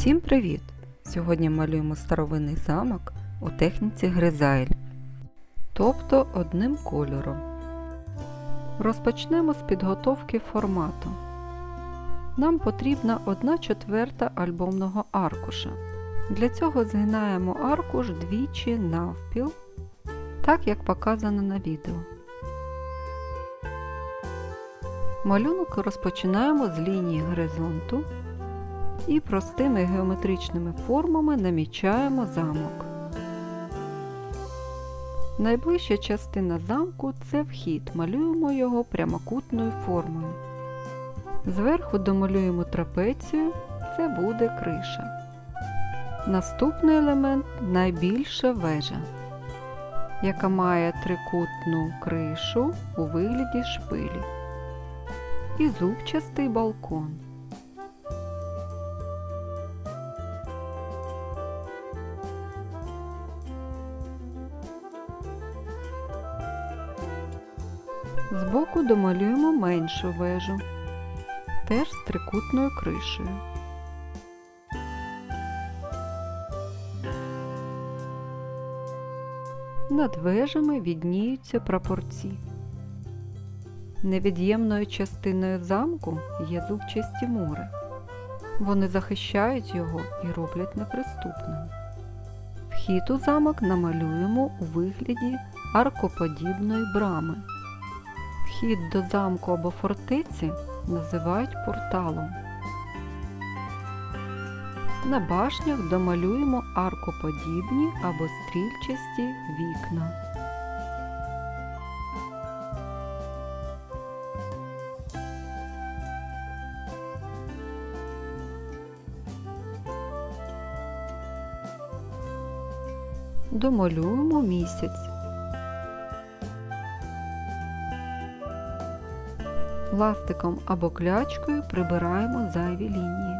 Всім привіт! Сьогодні малюємо старовинний замок у техніці Гризайль, тобто одним кольором. Розпочнемо з підготовки формату. Нам потрібна 1 четверта альбомного аркуша. Для цього згинаємо аркуш двічі навпіл, так як показано на відео. Малюнок розпочинаємо з лінії горизонту і простими геометричними формами намічаємо замок. Найближча частина замку це вхід, малюємо його прямокутною формою. Зверху домалюємо трапецію, це буде криша. Наступний елемент найбільша вежа, яка має трикутну кришу у вигляді шпилі і зубчастий балкон. Збоку домалюємо меншу вежу, теж з трикутною кришею. Над вежами відніються прапорці. Невід'ємною частиною замку є зубчасті мури. Вони захищають його і роблять неприступним. Вхід у замок намалюємо у вигляді аркоподібної брами. Вхід до замку або фортеці називають порталом. На башнях домалюємо аркоподібні або стрільчасті вікна. Домалюємо місяць. Ластиком або клячкою прибираємо зайві лінії.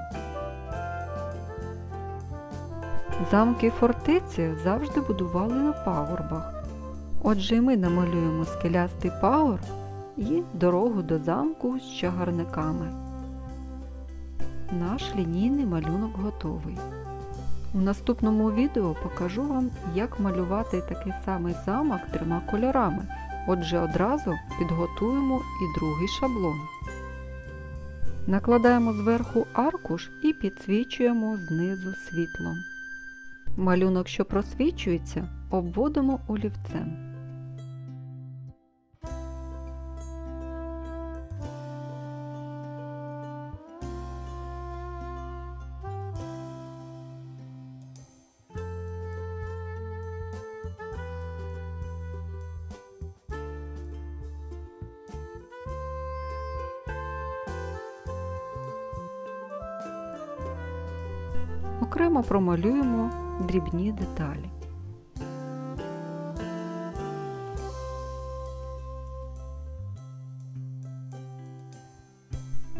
Замки фортеці завжди будували на пагорбах. Отже і ми намалюємо скелястий пагорб і дорогу до замку з чагарниками. Наш лінійний малюнок готовий. У наступному відео покажу вам, як малювати такий самий замок трьома кольорами. Отже, одразу підготуємо і другий шаблон. Накладаємо зверху аркуш і підсвічуємо знизу світлом. Малюнок, що просвічується, обводимо олівцем. Окремо промалюємо дрібні деталі.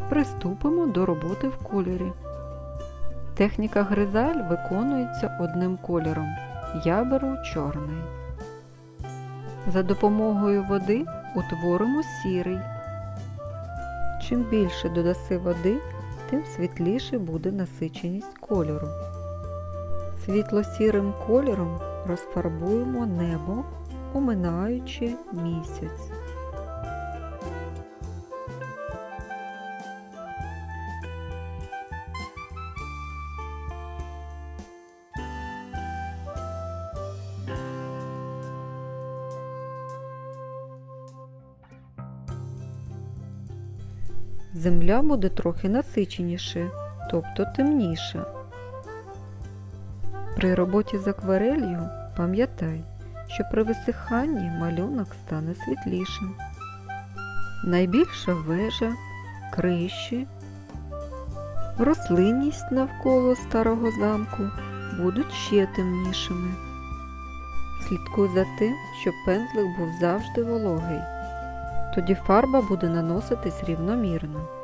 Приступимо до роботи в кольорі. Техніка гризаль виконується одним кольором. Я беру чорний. За допомогою води утворимо сірий. Чим більше додаси води, тим світліше буде насиченість кольору. Світло-сірим кольором розфарбуємо небо, оминаючи місяць. Земля буде трохи насиченіше, тобто темніша. При роботі з акварелью пам'ятай, що при висиханні малюнок стане світлішим. Найбільша вежа, криші, рослинність навколо старого замку будуть ще темнішими. Слідкуй за тим, щоб пензлик був завжди вологий. Тоді фарба буде наноситись рівномірно.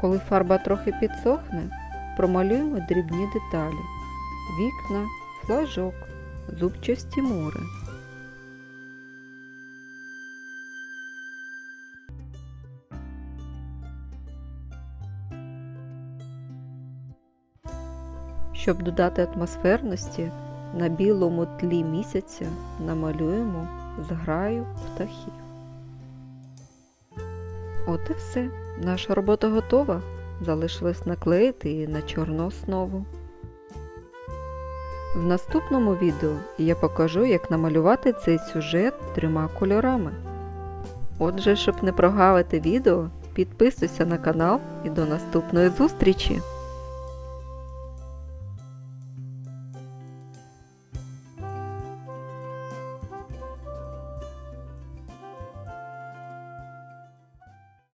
Коли фарба трохи підсохне, промалюємо дрібні деталі. Вікна, флажок, зубчасті мури. Щоб додати атмосферності, на білому тлі місяця намалюємо зграю птахів. От і все. Наша робота готова. Залишилось наклеїти її на чорну основу. В наступному відео я покажу, як намалювати цей сюжет трьома кольорами. Отже, щоб не прогавити відео, підписуйся на канал і до наступної зустрічі!